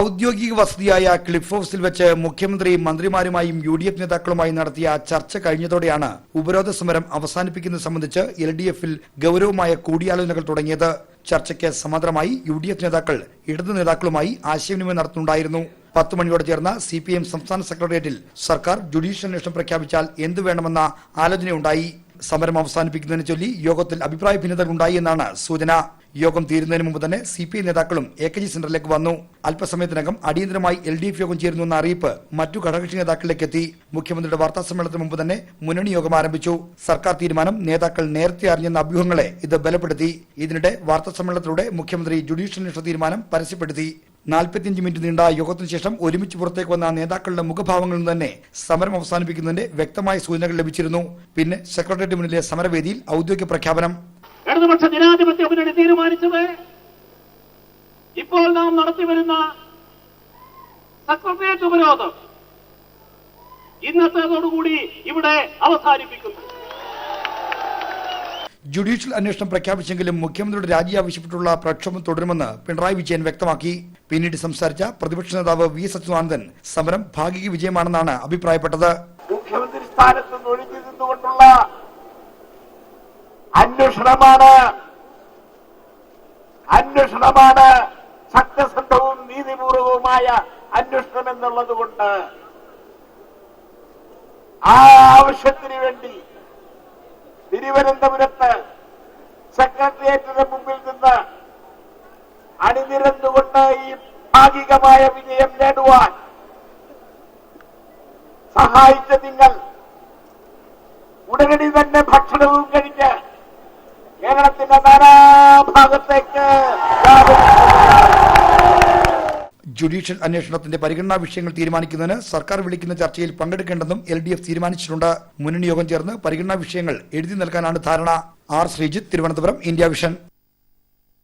ഔദ്യോഗിക വസതിയായ ക്ലിഫ് ഹൌസിൽ വെച്ച് മുഖ്യമന്ത്രി മന്ത്രിമാരുമായും യു ഡി എഫ് നേതാക്കളുമായി നടത്തിയ ചർച്ച കഴിഞ്ഞതോടെയാണ് ഉപരോധ സമരം അവസാനിപ്പിക്കുന്നത് സംബന്ധിച്ച് എൽ ഡി എഫിൽ ഗൌരവമായ കൂടിയാലോചനകൾ തുടങ്ങിയത്. ചർച്ചയ്ക്ക് സമാന്തരമായി യു ഡി എഫ് നേതാക്കൾ ഇടതു നേതാക്കളുമായി ആശയവിനിമയം നടത്തുന്നുണ്ടായിരുന്നു. പത്ത് മണിയോടെ ചേർന്ന സി പി എം സംസ്ഥാന സെക്രട്ടേറിയറ്റിൽ സർക്കാർ ജുഡീഷ്യൽ അന്വേഷണം പ്രഖ്യാപിച്ചാൽ എന്തു വേണമെന്ന ആലോചനയുണ്ടായി. സമരം അവസാനിപ്പിക്കുന്നതിനെ ചൊല്ലി യോഗത്തിൽ അഭിപ്രായ ഭിന്നതകളുണ്ടായി എന്നാണ് സൂചന. യോഗം തീരുന്നതിന് മുമ്പ് തന്നെ സി പി ഐ നേതാക്കളും എ കെ ജി സെന്ററിലേക്ക് വന്നു. അല്പസമയത്തിനകം അടിയന്തരമായി എൽ ഡി എഫ് യോഗം ചേരുന്നു എന്ന അറിയിപ്പ് മറ്റു ഘടകകക്ഷി നേതാക്കളിലേക്ക് എത്തി. മുഖ്യമന്ത്രിയുടെ വാർത്താ സമ്മേളനത്തിന് മുമ്പ് തന്നെ മുന്നണി യോഗം ആരംഭിച്ചു. സർക്കാർ തീരുമാനം നേതാക്കൾ നേരത്തെ അറിഞ്ഞെന്ന അഭ്യൂഹങ്ങളെ ഇത് ബലപ്പെടുത്തി. ഇതിനിടെ വാർത്താ സമ്മേളനത്തിലൂടെ മുഖ്യമന്ത്രി ജുഡീഷ്യൽ അന്വേഷണ തീരുമാനം പരസ്യപ്പെടുത്തി. നാൽപ്പത്തിയഞ്ച് മിനിറ്റ് നീണ്ട യോഗത്തിന് ശേഷം ഒരുമിച്ച് പുറത്തേക്ക് വന്ന നേതാക്കളുടെ മുഖഭാവങ്ങളിൽ തന്നെ സമരം അവസാനിപ്പിക്കുന്നതിന്റെ വ്യക്തമായ സൂചനകൾ ലഭിച്ചിരുന്നു. പിന്നെ സെക്രട്ടേറിയറ്റ് മുന്നിലെ സമരവേദിയിൽ ഔദ്യോഗിക പ്രഖ്യാപനം. ഇടതുപക്ഷ ജനാധിപത്യ മുന്നണി തീരുമാനിച്ചത്. ഇപ്പോൾ നാം നടത്തിവരുന്ന സെക്രട്ടേറിയറ്റ് ഉപരോധം ഇന്നത്തേതോടുകൂടി ഇവിടെ അവസാനിപ്പിക്കുന്നു. ജുഡീഷ്യൽ അന്വേഷണം പ്രഖ്യാപിച്ചെങ്കിലും മുഖ്യമന്ത്രിയുടെ രാജി ആവശ്യപ്പെട്ടുള്ള പ്രക്ഷോഭം തുടരുമെന്ന് പിണറായി വിജയൻ വ്യക്തമാക്കി. പിന്നീട് സംസാരിച്ച പ്രതിപക്ഷ നേതാവ് വി സച്ചിദാനന്ദൻ സമരം ഭാഗിക വിജയമാണെന്നാണ് അഭിപ്രായപ്പെട്ടത്. മുഖ്യമന്ത്രി സ്ഥാനത്ത് ഒഴിഞ്ഞു നിന്നുകൊണ്ടുള്ള അന്വേഷണമാണ്. അന്വേഷണമാണ്. സത്യസന്ധവും നീതിപൂർവവുമായ അന്വേഷണം എന്നുള്ളത് കൊണ്ട് ആ ആവശ്യത്തിന് വേണ്ടി തിരുവനന്തപുരത്ത് സെക്രട്ടേറിയറ്റിന് മുമ്പിൽ നിന്ന് അണിനിരന്നുകൊണ്ട് ഈ ഭാഗികമായ വിജയം നേടുവാൻ സഹായിച്ച നിങ്ങൾ ഉടനടി തന്നെ ഭക്ഷണവും കേരളത്തിന്റെ നാനാഭാഗത്തേക്ക്. ജുഡീഷ്യൽ അന്വേഷണത്തിന്റെ പരിഗണനാ വിഷയങ്ങൾ തീരുമാനിക്കുന്നതിന് സർക്കാർ വിളിക്കുന്ന ചർച്ചയിൽ പങ്കെടുക്കേണ്ടെന്നും എൽ ഡി എഫ് തീരുമാനിച്ചിട്ടുണ്ട്. മുന്നണി യോഗം ചേർന്ന് പരിഗണനാ വിഷയങ്ങൾ എഴുതി നൽകാനാണ് ധാരണ. R Sreejith Thiruvananthapuram India Vision.